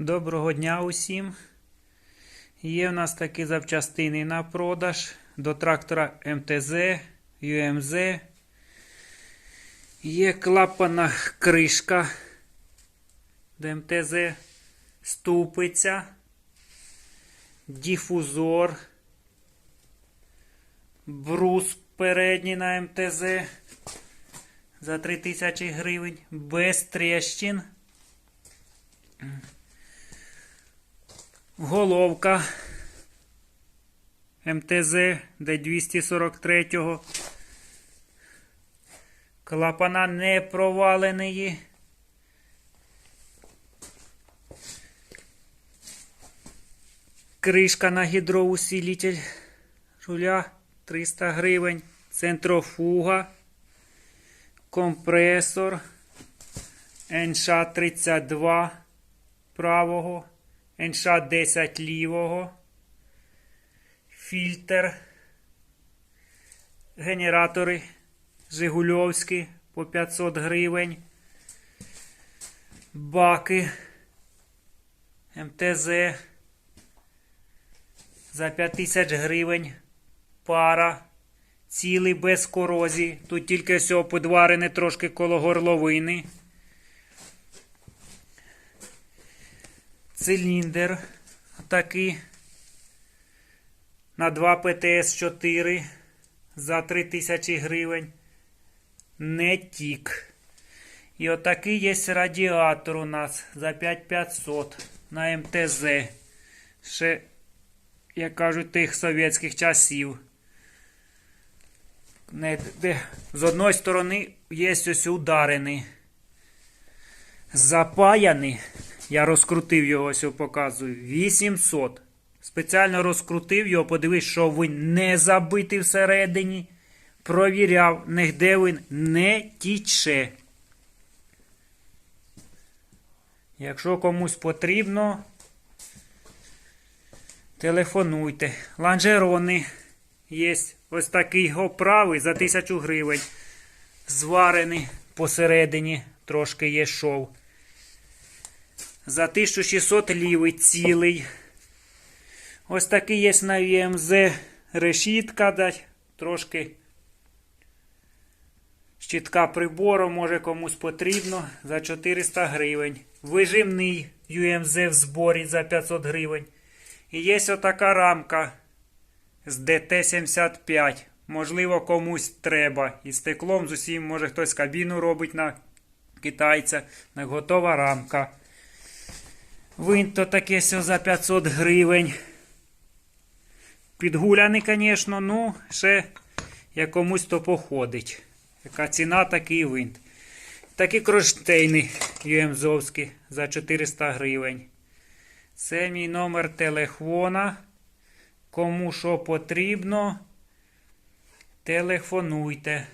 Доброго дня усім. Є в нас такі запчастини на продаж до трактора МТЗ, ЮМЗ. Є клапана кришка до МТЗ, ступиця, дифузор, брус передній на МТЗ за 3000 гривень, без тріщин. Головка МТЗ Д243. Клапана не проваленої. Кришка на гідроусилитель руля 300 гривень. Центрофуга. Компресор. НШ-32 правого. НШ-10 лівого. Фільтр. Генератори Жигульовські по 500 гривень. Баки МТЗ за 5000 гривень. Пара. Цілий без корозії. Тут тільки все подварене трошки коло горловини. Циліндр такий на 2 ПТС 4 за 3000 гривень. Не тік. І отакий є радіатор у нас за 5500 на МТЗ. Ще, як кажуть, тих совєтських часів. Не, де, з одної сторони є ось ударений. Запаяний. Я розкрутив його, ось показую. 800. Спеціально розкрутив його, подивись, що він не забитий всередині. Провіряв, нігде він не тіче. Якщо комусь потрібно, телефонуйте. Ланжерони є ось такий оправий за 1000 гривень. Зварений посередині, трошки є шов. За 1600 лівий цілий. Ось такий є на ЮМЗ решітка дать. Трошки щітка прибору, може комусь потрібно за 400 гривень. Вижимний ЮМЗ в зборі за 500 гривень. І є отака рамка з ДТ-75. Можливо, комусь треба. І стеклом з усім, може хтось кабіну робить на китайця. Готова рамка. Винт то таке все за 500 гривень. Підгуляний, звісно, ну, ще як комусь то походить. Яка ціна, такий винт. Такі кронштейни ЮМЗовські за 400 гривень. Це мій номер телефона. Кому що потрібно, телефонуйте.